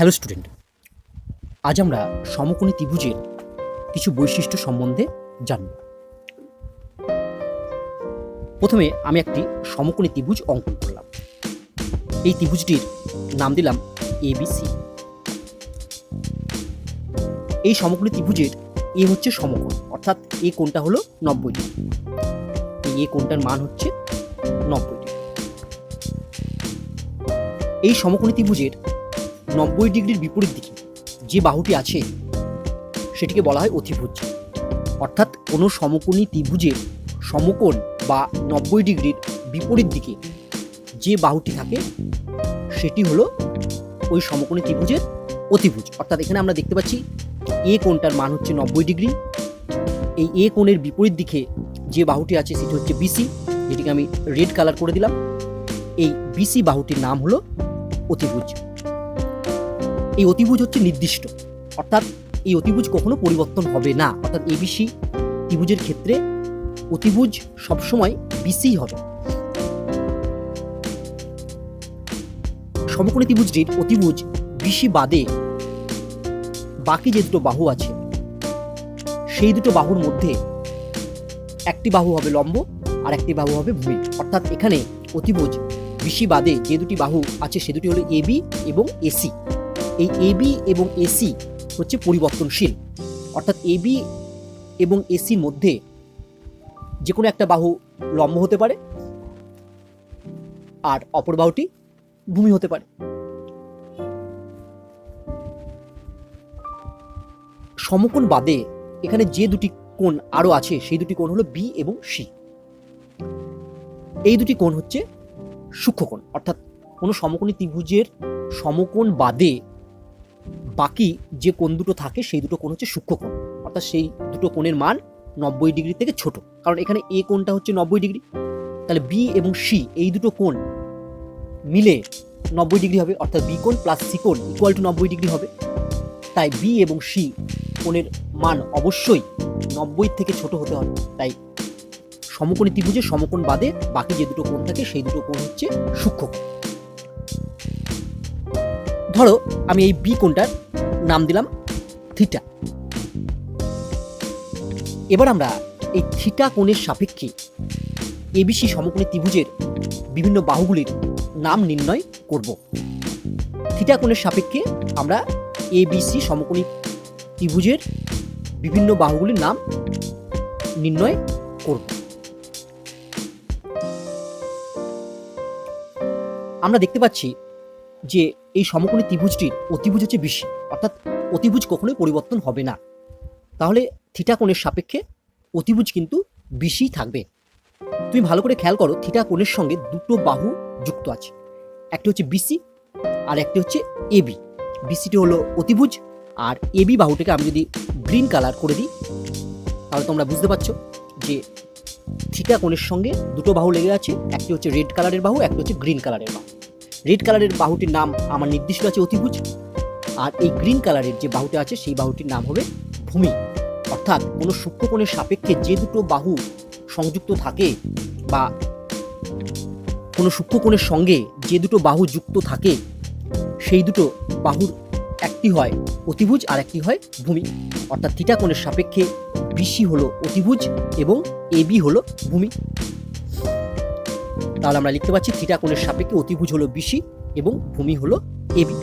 Hello student আজ আমরা সমকোণী ত্রিভুজের কিছু বৈশিষ্ট্য সম্বন্ধে জানব। প্রথমে আমি একটি সমকোণী ত্রিভুজ অঙ্কন করলাম। এই ত্রিভুজটির নাম দিলাম এবিসি এই সমকোণী ত্রিভুজের এ হচ্ছে সমকোণ, অর্থাৎ এ কোণটা হলো নব্বই ডিগ্রি। এই এ কোণটার মান হচ্ছে নব্বই ডিগ্রি। এই সমকোণী ত্রিভুজের নব্বই ডিগ্রির বিপরীত দিকে যে বাহুটি আছে, সেটিকে বলা হয় অতিভুজ। অর্থাৎ কোনো সমকোণী ত্রিভুজের সমকোণ বা নব্বই ডিগ্রির বিপরীত দিকে যে বাহুটি থাকে, সেটি হলো ওই সমকোণী ত্রিভুজের অতিভুজ। অর্থাৎ এখানে আমরা দেখতে পাচ্ছি এ কোণটার মান হচ্ছে নব্বই ডিগ্রি। এই এ কোণের বিপরীত দিকে যে বাহুটি আছে, সেটি হচ্ছে বিসি যেটিকে আমি রেড কালার করে দিলাম। এই বিসি বাহুটির নাম হলো অতিভুজ। এই অতিভুজ হচ্ছে নির্দিষ্ট। অর্থাৎ এই অতিভুজ কখনো পরিবর্তন হবে না। অর্থাৎ এবিসি ত্রিভুজের ক্ষেত্রে অতিভুজ সবসময় বিসি হবে। সমকোণী ত্রিভুজটির অতিভুজ বিসি বাদে বাকি যে দুটো বাহু আছে, সেই দুটো বাহুর মধ্যে একটি বাহু হবে লম্ব আর একটি বাহু হবে ভূমি। অর্থাৎ এখানে অতিভুজ বিসি বাদে যে দুটি বাহু আছে সে দুটি হলো এবি এবং এসি এই এবি এবং এসি হচ্ছে পরিবর্তনশীল। অর্থাৎ এবি এবং এসির মধ্যে যে কোনো একটা বাহু লম্ব হতে পারে আর অপর বাহুটি ভূমি হতে পারে। সমকোণ বাদে এখানে যে দুটি কোণ আরও আছে, সেই দুটি কোণ হলো বি এবং সি এই দুটি কোণ হচ্ছে সূক্ষ্মকোণ, অর্থাৎ কোনো সমকোণী ত্রিভুজের সমকোণ বাদে বাকি যে কোণ দুটো থাকে, সেই দুটো কোণ হচ্ছে সূক্ষ্ম কোণ। অর্থাৎ সেই দুটো কোণের মান নব্বই ডিগ্রি থেকে ছোট। কারণ এখানে এ কোণটা হচ্ছে নব্বই ডিগ্রি। তাহলে বি এবং সি, এই দুটো কোণ মিলে নব্বই ডিগ্রি হবে। অর্থাৎ বি কোণ প্লাস সি কোণ ইকুয়াল টু নব্বই ডিগ্রি হবে। তাই বি এবং সি কোণের মান অবশ্যই নব্বই থেকে ছোট হতে হবে। তাই সমকোণী ত্রিভুজের সমকোণ বাদে বাকি যে দুটো কোণ থাকে, সেই দুটো কোণ হচ্ছে সূক্ষ্মকোণ ধরো আমি এই বি কোণটার নাম দিলাম থিটা। এবার আমরা এই থিটা কোণের সাপেক্ষে এবিসি সমকোণী ত্রিভুজের বিভিন্ন বাহুগুলির নাম নির্ণয় করব। থিটা কোণের সাপেক্ষে আমরা এবিসি সমকোণী ত্রিভুজের বিভিন্ন বাহুগুলির নাম নির্ণয় করব। আমরা দেখতে পাচ্ছি যে এই সমকোণী ত্রিভুজটির অতিভুজ হচ্ছে বেশি, অর্থাৎ অতিভুজ কখনোই পরিবর্তন হবে না। তাহলে থিটা কোণের সাপেক্ষে অতিভুজ কিন্তু বেশি থাকবে। তুমি ভালো করে খেয়াল করো, থিটা কোণের সঙ্গে দুটো বাহু যুক্ত আছে। একটি হচ্ছে বিসি আর একটি হচ্ছে এবি বিসিটি হলো অতিভুজ আর এবি বাহুটিকে আমি যদি গ্রিন কালার করে দিই, তাহলে তোমরা বুঝতে পারছ যে থিটা কোণের সঙ্গে দুটো বাহু লেগে আছে, একটি হচ্ছে রেড কালারের বাহু, একটি হচ্ছে গ্রিন কালারের বাহু। রেড কালারের বাহুটির নাম আমার নির্দিষ্ট আছে অতিভুজ। আর এই গ্রিন কালারের যে বাহুটি আছে, সেই বাহুটির নাম হবে ভূমি। অর্থাৎ কোনো সূক্ষ্মকোণের সাপেক্ষে যে দুটো বাহু সংযুক্ত থাকে বা কোনো সূক্ষ্মকোণের সঙ্গে যে দুটো বাহু যুক্ত থাকে, সেই দুটো বাহুর একটি হয় অতিভুজ আর একটি হয় ভূমি। অর্থাৎ থিটা কোণের সাপেক্ষে বিসি হলো অতিভুজ এবং এবি হলো ভূমি। তাহলে আমরা লিখতে পাচ্ছি থিটা কোণের সাপেক্ষে অতিভুজ হলো বিসি এবং ভূমি হলো এবি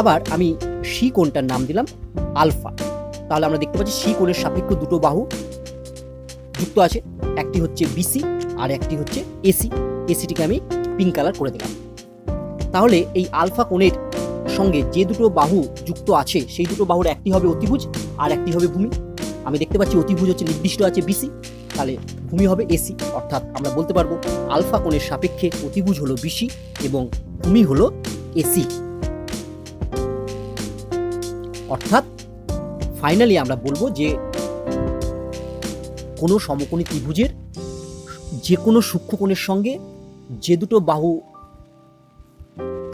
আবার আমি সি কোণটার নাম দিলাম আলফা। তাহলে আমরা দেখতে পাচ্ছি সি কোণের সাপেক্ষে দুটো বাহু যুক্ত আছে। একটি হচ্ছে বিসি আর একটি হচ্ছে এসি। এসিটিকে আমি পিঙ্ক কালার করে দিলাম। তাহলে এই আলফা কোণের সঙ্গে যে দুটো বাহু যুক্ত আছে, সেই দুটো বাহুর একটি হবে অতিভুজ আর একটি হবে ভূমি। আমি দেখতে পাচ্ছি অতিভুজ হচ্ছে নির্দিষ্ট আছে বিসি। তাহলে ভূমি হবে এসি অর্থাৎ আমরা বলতে পারব আলফা কোণের সাপেক্ষে অতিভুজ হলো বিসি এবং ভূমি হলো এসি অর্থাৎ ফাইনালি আমরা বলব যে কোনো সমকোণী ত্রিভুজের যে কোনো সূক্ষ্মকোণের সঙ্গে যে দুটো বাহু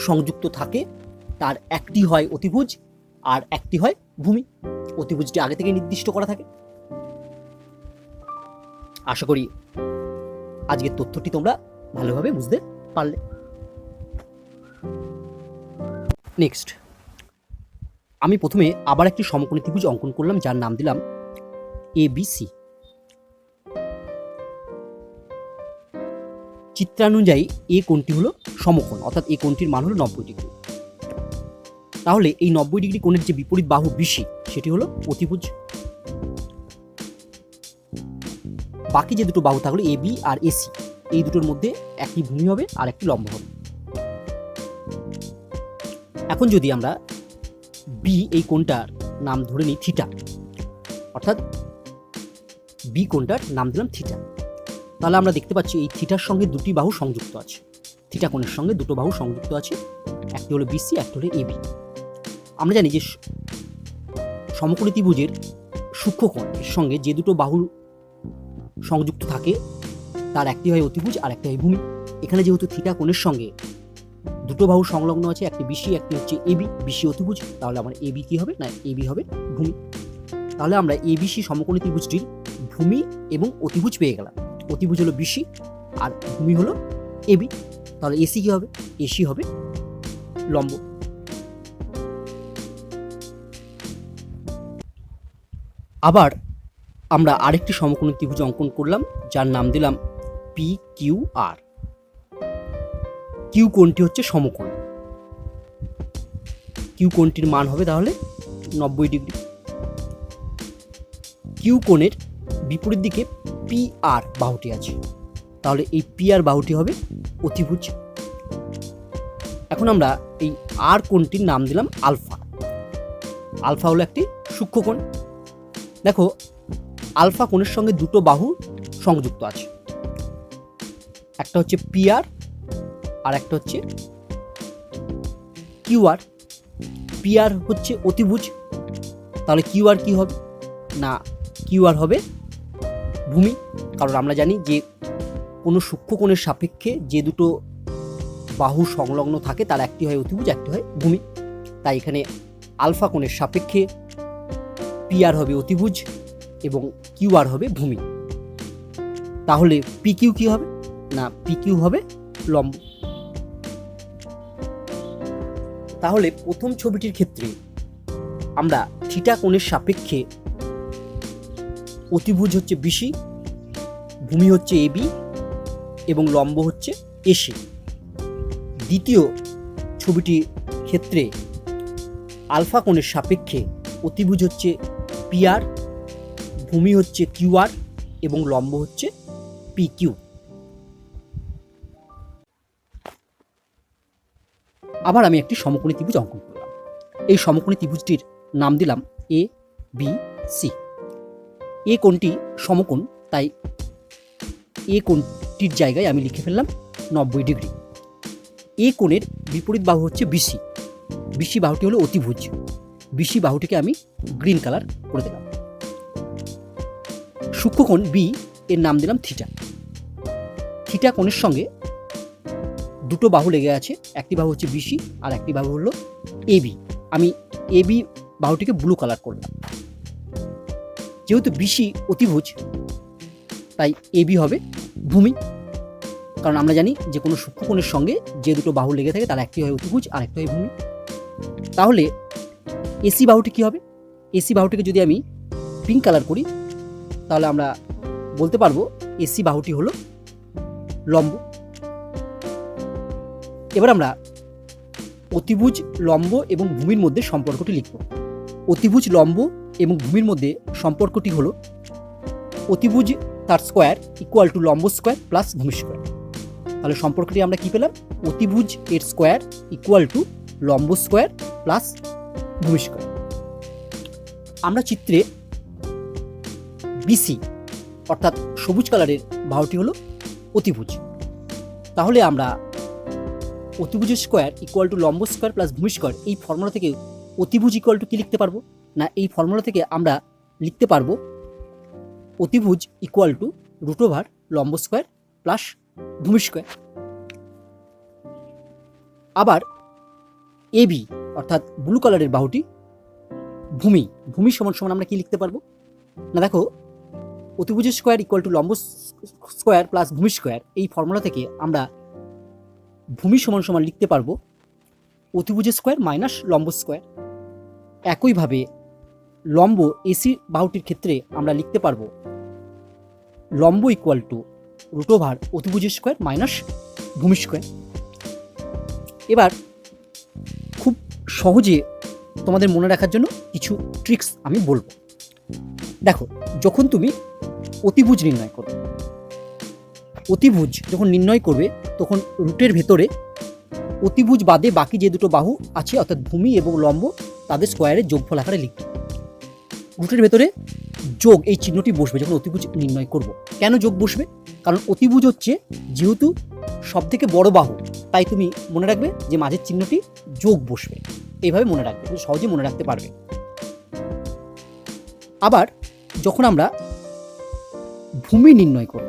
সংযুক্ত থাকে, তার একটি হয় অতিভুজ আর একটি হয় ভূমি। অতিভুজটি আগে থেকে নির্দিষ্ট করা থাকে। আশা করি আজকের তথ্যটি তোমরা ভালোভাবে বুঝতে পারলে। নেক্সট আমি প্রথমে আবার একটি সমকোণী ত্রিভুজ অঙ্কন করলাম, যার নাম দিলাম এ বি সি চিত্রানুযায়ী এ কোণটি হলো সমকোণ, অর্থাৎ এই কোণটির মান হলো নব্বই ডিগ্রি। তাহলে এই নব্বই ডিগ্রি কোণের যে বিপরীত বাহু বিসি সেটি হলো অতিভুজ বাকি যে দুটো বাহু থাকল এ, বি আর এসি এই দুটোর মধ্যে একটি ভূমি হবে আর একটি লম্ব হবে। এখন যদি আমরা বি এই কোণটার নাম ধরে নিই থিটা, অর্থাৎ বি কোণটার নাম দিলাম থিটা, তাহলে আমরা দেখতে পাচ্ছি এই থিটার সঙ্গে দুটি বাহু সংযুক্ত আছে। থিটা কোণের সঙ্গে দুটো বাহু সংযুক্ত আছে, একটি হলো বিসি একটি হলো এবি আমরা জানি যে সমকোণী ত্রিভুজের সূক্ষ্মকোণের সঙ্গে যে দুটো বাহু সংযুক্ত থাকে, তার একটি হয় অতিভুজ আর একটি হয় ভূমি। এখানে যেহেতু থিটা কোণের সঙ্গে দুটো বাহু সংলগ্ন আছে, একটি বিসি একটি হচ্ছে এবি বিসি অতিভুজ, তাহলে আমার এবি কি হবে? না এবি হবে ভূমি। তাহলে আমরা এ এবিসি সমকোণী ত্রিভুজটির ভূমি এবং অতিভুজ পেয়ে গেলাম। অতিভুজ হলো বিসি আর ভূমি হলো এবি তাহলে এসি কি হবে? এসি হবে লম্ব। আবার আমরা আরেকটি সমকোণী ত্রিভুজ অঙ্কন করলাম, যার নাম দিলাম পি কিউ আর কিউ কোণটি হচ্ছে সমকোণ। কিউ কোণটির মান হবে তাহলে নব্বই ডিগ্রি। কিউ কোণের বিপরীত দিকে পি আর বাহুটি আছে। তাহলে এই পি আর বাহুটি হবে অতিভুজ। এখন আমরা এই আর কোণটির নাম দিলাম আলফা। আলফা হলো একটি সূক্ষ্মকোণ দেখো আলফা কোণের সঙ্গে দুটো বাহু সংযুক্ত আছে। একটা হচ্ছে পিআর আর একটা হচ্ছে কিউআর পিআর হচ্ছে অতিভুজ। তাহলে কিউআর কি হবে? না কিউআর হবে ভূমি। কারণ আমরা জানি যে কোনো সূক্ষ্মকোণের সাপেক্ষে যে দুটো বাহু সংলগ্ন থাকে, তার একটি হয় অতিভুজ, একটি হয় ভূমি। তাই এখানে আলফা কোণের সাপেক্ষে পিআর হবে অতিভুজ। এবং কিউ আর হবে ভূমি। তাহলে পিকিউ কি হবে? না, পিকিউ হবে লম্ব। তাহলে প্রথম ছবিটির ক্ষেত্রে আমরা থিটা কোণের সাপেক্ষে অতিভুজ হচ্ছে বিসি, ভূমি হচ্ছে এবি এবং লম্ব হচ্ছে এসি দ্বিতীয় ছবিটির ক্ষেত্রে আলফা কোণের সাপেক্ষে অতিভুজ হচ্ছে পিআর ভূমি হচ্ছে কিউআর এবং লম্ব হচ্ছে পি কিউ। আবার আমি একটি সমকোণী ত্রিভুজ অঙ্কন করলাম। এই সমকোণী ত্রিভুজটির নাম দিলাম এ বি সি এ কোণটি সমকোণ, তাই এ কোণটির জায়গায় আমি লিখে ফেললাম নব্বই ডিগ্রি। এ কোণের বিপরীত বাহু হচ্ছে বিসি বিসি বাহুটি হলো অতিভুজ। বিসি বাহুটিকে আমি গ্রিন কালার করে দিলাম। সূক্ষ্মকোণ বি এর নাম দিলাম থিটা থিটা কোণের সঙ্গে দুটো বাহু লেগে আছে, একটি বাহু হচ্ছে বিসি আর একটি বাহু হলো এবি আমি এবি বাহুটিকে ব্লু কালার করলাম। যেহেতু বিসি অতিভুজ, তাই এবি হবে ভূমি। কারণ আমরা জানি যে কোনো সূক্ষ্মকোণের সঙ্গে যে দুটো বাহু লেগে থাকে, তার একটি হয় অতিভুজ আর একটি হয় ভূমি। তাহলে এসি বাহুটি কি হবে? এসি বাহুটিকে যদি আমি পিঙ্ক কালার করি তাহলে আমরা বলতে পারব এসি বাহুটি হলো লম্ব। এবার আমরা অতিভুজ লম্ব এবং ভূমির মধ্যে সম্পর্কটি লিখব। অতিভুজ লম্ব এবং ভূমির মধ্যে সম্পর্কটি হলো অতিভুজ তার স্কোয়ার ইকুয়াল টু লম্ব স্কোয়ার প্লাস ভূমি স্কোয়ার তাহলে সম্পর্কটি আমরা কি পেলাম? অতিভুজ এর স্কোয়ার ইকুয়াল টু লম্ব স্কোয়ার প্লাস ভূমি স্কোয়ার আমরা চিত্রে বিসি অর্থাৎ সবুজ কালারের বাহুটি হলো অতিভুজ। তাহলে আমরা অতিভুজ স্কোয়ার ইকুয়াল টু লম্ব স্কোয়ার প্লাস ভূমি স্কোয়ার এই ফর্মুলা থেকে অতিভুজ ইকুয়াল টু কি লিখতে পারব? না, এই ফর্মুলা থেকে আমরা লিখতে পারব অতিভুজ ইকুয়াল টু রুট ওভার লম্ব স্কোয়ার প্লাস ভূমি স্কোয়ার। আবার এবি অর্থাৎ ব্লু কালারের বাহুটি ভূমি ভূমি সমান সমান আমরা কি লিখতে পারব? না, দেখো অতিভুজ স্কোয়ার ইকুয়াল টু লম্ব স্কোয়ার প্লাস ভূমি স্কোয়ার এই ফর্মুলা থেকে আমরা ভূমি সমান সমান লিখতে পারব অতিভুজ স্কোয়ার মাইনাস লম্ব স্কোয়ার একইভাবে লম্ব এসি বাহুটির ক্ষেত্রে আমরা লিখতে পারব লম্ব ইকুয়াল টু রুট ওভার অতিভুজের স্কোয়ার মাইনাস ভূমি স্কোয়ার এবার খুব সহজে তোমাদের মনে রাখার জন্য কিছু ট্রিক্স আমি বলব। দেখো, যখন তুমি অতিভুজ নির্ণয় করবে অতিভুজ যখন নির্ণয় করবে, তখন রুটের ভেতরে অতিভুজ বাদে বাকি যে দুটো বাহু আছে, অর্থাৎ ভূমি এবং লম্ব, তাদের স্কোয়ারের যোগফল আকারে লিখবে। রুটের ভেতরে যোগ এই চিহ্নটি বসবে যখন অতিভুজ নির্ণয় করব। কেন যোগ বসবে? কারণ অতিভুজ হচ্ছে যেহেতু সব থেকে বড় বাহু, তাই তুমি মনে রাখবে যে মাঝের চিহ্নটি যোগ বসবে। এইভাবে মনে রাখবে সহজে মনে রাখতে পারবে। আবার যখন আমরা ভূমি নির্ণয় করব।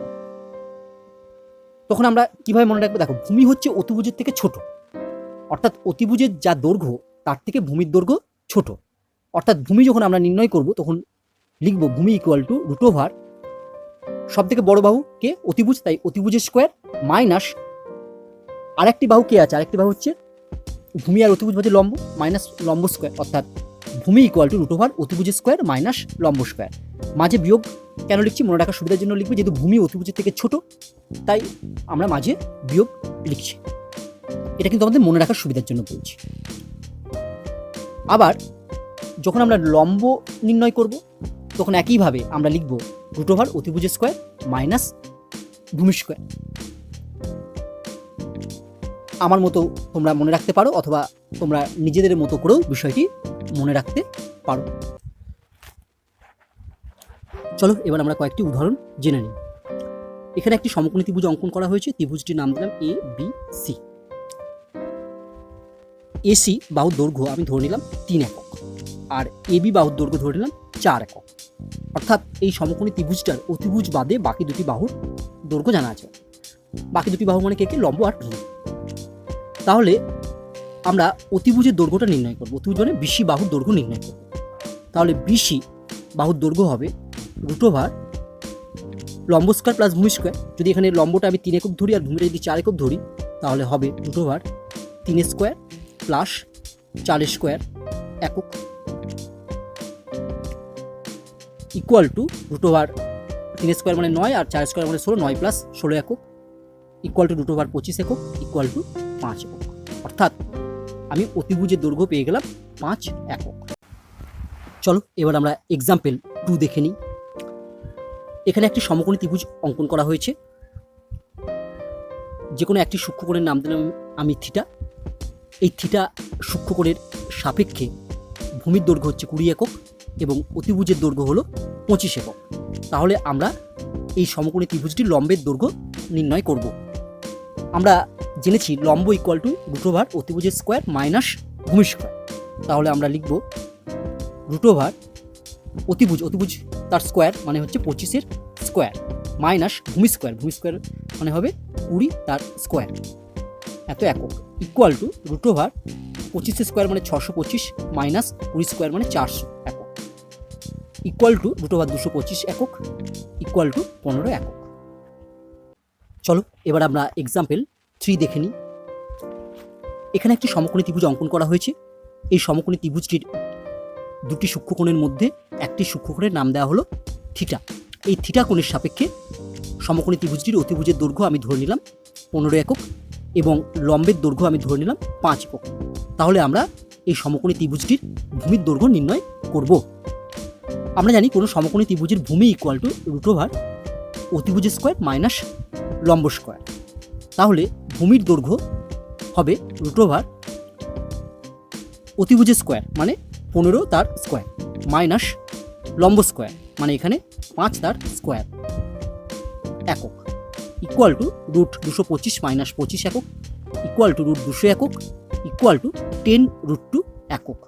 তখন আমরা কীভাবে মনে রাখব? দেখো, ভূমি হচ্ছে অতিভুজের থেকে ছোট। অর্থাৎ অতিভুজের যা দৈর্ঘ্য, তার থেকে ভূমির দৈর্ঘ্য ছোট। অর্থাৎ ভূমি যখন আমরা নির্ণয় করব, তখন লিখব ভূমি ইকুয়াল টু রুট ওভার সব থেকে বড় বাহু কে? অতিভুজ। তাই অতিভুজের স্কোয়ার মাইনাস আরেকটি বাহু কে আছে? আরেকটি বাহু হচ্ছে ভূমি আর অতিভুজ হচ্ছে লম্ব মাইনাস লম্ব স্কোয়ার অর্থাৎ ভূমি ইকুয়াল টু রুট ওভার অতিভুজের স্কোয়ার মাইনাস লম্ব স্কোয়ার মাঝে বিয়োগ কেন লিখছি? মনে রাখার সুবিধার জন্য লিখবে, যেহেতু ভূমি অতিভুজের থেকে ছোট, তাই আমরা মাঝে বিয়োগ লিখছি। এটা কিন্তু আমাদের মনে রাখার সুবিধার জন্য বলছি। আবার যখন আমরা লম্ব নির্ণয় করব, তখন একইভাবে আমরা লিখব রুট ওভার অতিভুজের স্কোয়ার মাইনাস ভূমি স্কোয়ার আমার মতো তোমরা মনে রাখতে পারো, অথবা তোমরা নিজেদের মতো করেও বিষয়টি মনে রাখতে পারো। চলো, এবার আমরা কয়েকটি উদাহরণ জেনে নিই। এখানে একটি সমকোণী ত্রিভুজ অঙ্কন করা হয়েছে, ত্রিভুজটির নাম দিলাম এ বি সি এসি বাহুর দৈর্ঘ্য আমি ধরে নিলাম তিন একক, আর এবি বাহুর দৈর্ঘ্য ধরে নিলাম চার একক। অর্থাৎ এই সমকোণী ত্রিভুজটার অতিভুজ বাদে বাকি দুটি বাহুর দৈর্ঘ্য জানা আছে। বাকি দুটি বাহু মানে কে কে? লম্ব আর ভূমি তাহলে আমরা অতিভুজের দৈর্ঘ্যটা নির্ণয় করব অতিভুজ মানে বিশি বাহুর দৈর্ঘ্য নির্ণয় করব। তাহলে বিশি বাহুর দৈর্ঘ্য হবে রুট ওভার লম্ব স্কোয়ার প্লাস ভূমি স্কোয়ার যদি এখানে লম্বটা আমি তিন একক ধরি আর ভূমিটা যদি চার একক ধরি, তাহলে হবে রুট ওভার তিন স্কোয়ার প্লাস চার স্কোয়ার একক ইকুয়াল টু রুট ওভার তিন স্কোয়ার মানে নয় আর চার স্কোয়ার মানে ষোলো, নয় প্লাস ষোলো একক ইকুয়াল টু রুট ওভার পঁচিশ একক ইকুয়াল টু পাঁচ একক। অর্থাৎ আমি অতিভুজের দৈর্ঘ্য পেয়ে গেলাম পাঁচ একক। চলো এবার আমরা এক্সাম্পল টু দেখে নিই। এখানে একটি সমকোণী ত্রিভুজ অঙ্কন করা হয়েছে। যে কোনো একটি সূক্ষ্মকোণের নাম দিলাম আমি থিটা। এই থিটা সূক্ষ্মকোণের সাপেক্ষে ভূমির দৈর্ঘ্য হচ্ছে কুড়ি একক এবং অতিভুজের দৈর্ঘ্য হলো পঁচিশ একক। তাহলে আমরা এই সমকোণী ত্রিভুজটির লম্বের দৈর্ঘ্য নির্ণয় করব। আমরা জেনেছি লম্ব ইকুয়াল টু রুট ওভার অতিভুজের স্কোয়ার মাইনাস ভূমি স্কোয়ার তাহলে আমরা লিখব রুট ওভার অতিভুজ অতিভুজ তার স্কোয়ার মানে হচ্ছে পঁচিশের স্কোয়ার মাইনাস ভূমি স্কোয়ার ভূমি স্কোয়ার মানে হবে কুড়ি তার স্কোয়ার এত একক। ইকুয়াল টু রুট ওভার পঁচিশের স্কোয়ার মানে ছশো পঁচিশ মাইনাস কুড়ি স্কোয়ার মানে চারশো একক। ইকুয়াল টু রুট ওভার দুশো পঁচিশ একক ইকুয়াল টু পনেরো একক। চলো, এবার আমরা এক্সাম্পল থ্রি দেখে নিই। এখানে একটি সমকোণী ত্রিভুজ অঙ্কন করা হয়েছে। এই সমকোণী ত্রিভুজটির দুটি সূক্ষ্মকোণের মধ্যে একটি সূক্ষ্মকোণের নাম দেওয়া হলো থিটা। এই থিটা কোণের সাপেক্ষে সমকোণী ত্রিভুজটির অতিভুজের দৈর্ঘ্য আমি ধরে নিলাম পনেরো একক এবং লম্বের দৈর্ঘ্য আমি ধরে নিলাম পাঁচ একক। তাহলে আমরা এই সমকোণী ত্রিভুজটির ভূমির দৈর্ঘ্য নির্ণয় করব। আমরা জানি কোনো সমকোণী ত্রিভুজের ভূমি ইকুয়াল টু রুট ওভার অতিভুজের স্কোয়ার মাইনাস লম্ব স্কোয়ার তাহলে ভূমির দৈর্ঘ্য হবে রুট ওভার অতিভুজের স্কোয়ার মানে পনেরো তার স্কোয়ার, মাইনাস লম্ব স্কোয়ার মানে এখানে পাঁচ তার স্কোয়ার একক ইকুয়াল টু রুট দুশো পঁচিশ মাইনাস পঁচিশ একক ইকুয়াল টু রুট দুশো একক equal to ten root two একক।